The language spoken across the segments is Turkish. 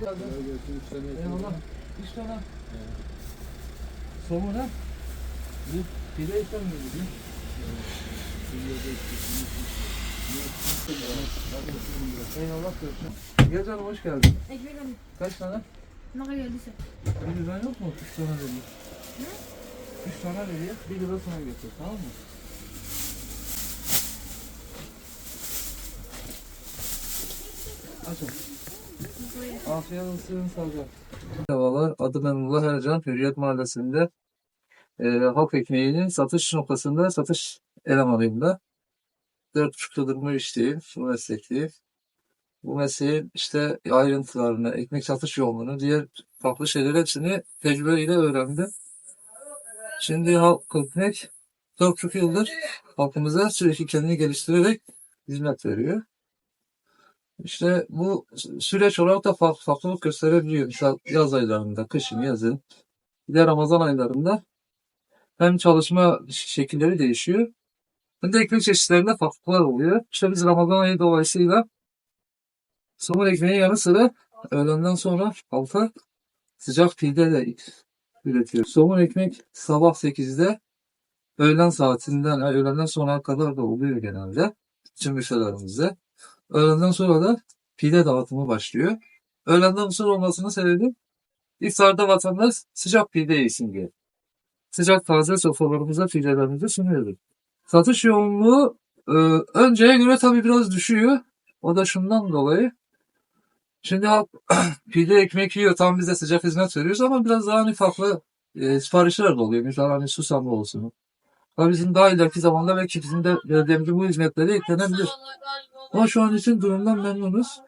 ekmek. Eyvallah. Üç tane. Somun ha? Bu pide mi gidiyor? Eyvallah görüşürüz. Gel canım hoş geldin. Ekmek alayım. Kaç tane? Ne kadar geldiyse. Bir lira yok mu? Üç tane vereyim. Üç tane vereyim. Bir lira sana götür tamam mı? Açın. Afiyet olsun sağlıcakla. Merhabalar, adım Emrullah Ercan, Hürriyet Mahallesi'nde e, halk ekmeğinin satış noktasında satış elemanıyım da. Dört buçuk yıldır bu işteyim, bu meslekteyim. Bu mesleğin işte ayrıntılarını, ekmek satış yolunu, diğer farklı şeyler hepsini tecrübeyle öğrendim. Şimdi halk ekmek dört buçuk yıldır halkımıza sürekli kendini geliştirerek hizmet veriyor. İşte bu süreç olarak da fark- farklılık gösterebiliyor. Mesela yaz aylarında, kışın, yazın, bir de Ramazan aylarında hem çalışma şekilleri değişiyor hem de ekmek çeşitlerinde farklılıklar oluyor. İşte biz Ramazan ayı dolayısıyla somun ekmeği yanı sıra öğlenden sonra halka sıcak pide de üretiyoruz. Somun ekmek sabah 8'de öğlen saatinden, öğlenden sonra kadar da oluyor genelde. Tüm büfelerimizde. Öğlenden sonra da pide dağıtımı başlıyor. Öğlenden sonra olmasının sebebi iftarda vatandaş sıcak pide yesin diye. Sıcak taze sofralarımıza pidelerimizi sunuyoruz. Satış yoğunluğu e, önceye göre tabii biraz düşüyor. O da şundan dolayı. Şimdi halk pide ekmek yiyor. Tam biz sıcak hizmet veriyoruz ama biraz daha hani farklı e, siparişler de oluyor. Mesela hani susamlı olsun. Ama bizim daha ileriki zamanda belki bizim de verdiğimiz bu hizmetleri eklenebilir. Ama şu an için durumdan memnunuz.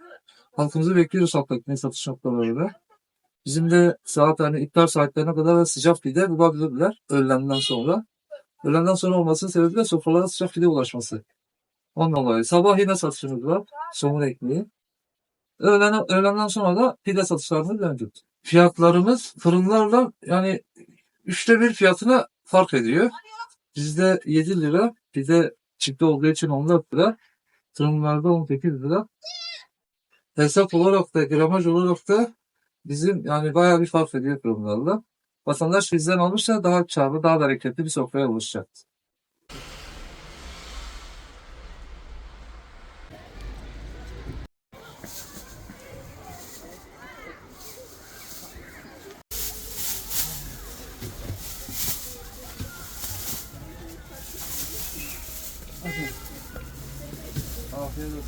Halkımızı bekliyoruz halk ekmeği satış noktalarında. Bizim de saat hani iftar saatlerine kadar da sıcak pide bulabilirler öğlenden sonra. Öğlenden sonra olmasının sebebi de sofralara sıcak pide ulaşması. Ondan dolayı. Sabah yine satışımız var. Somun ekmeği. Öğlen, öğlenden sonra da pide satışlarımız mevcut. Fiyatlarımız fırınlarla yani üçte bir fiyatına fark ediyor. Bizde 7 lira, pide çifte olduğu için 14 lira. Fırınlarda 18 lira. Hesap olarak da gramaj olarak da bizim yani bayağı bir fark ediyor fırınlarla. Vatandaş bizden almışsa daha çağrı, daha da hareketli bir sofraya ulaşacak. Afiyet olsun.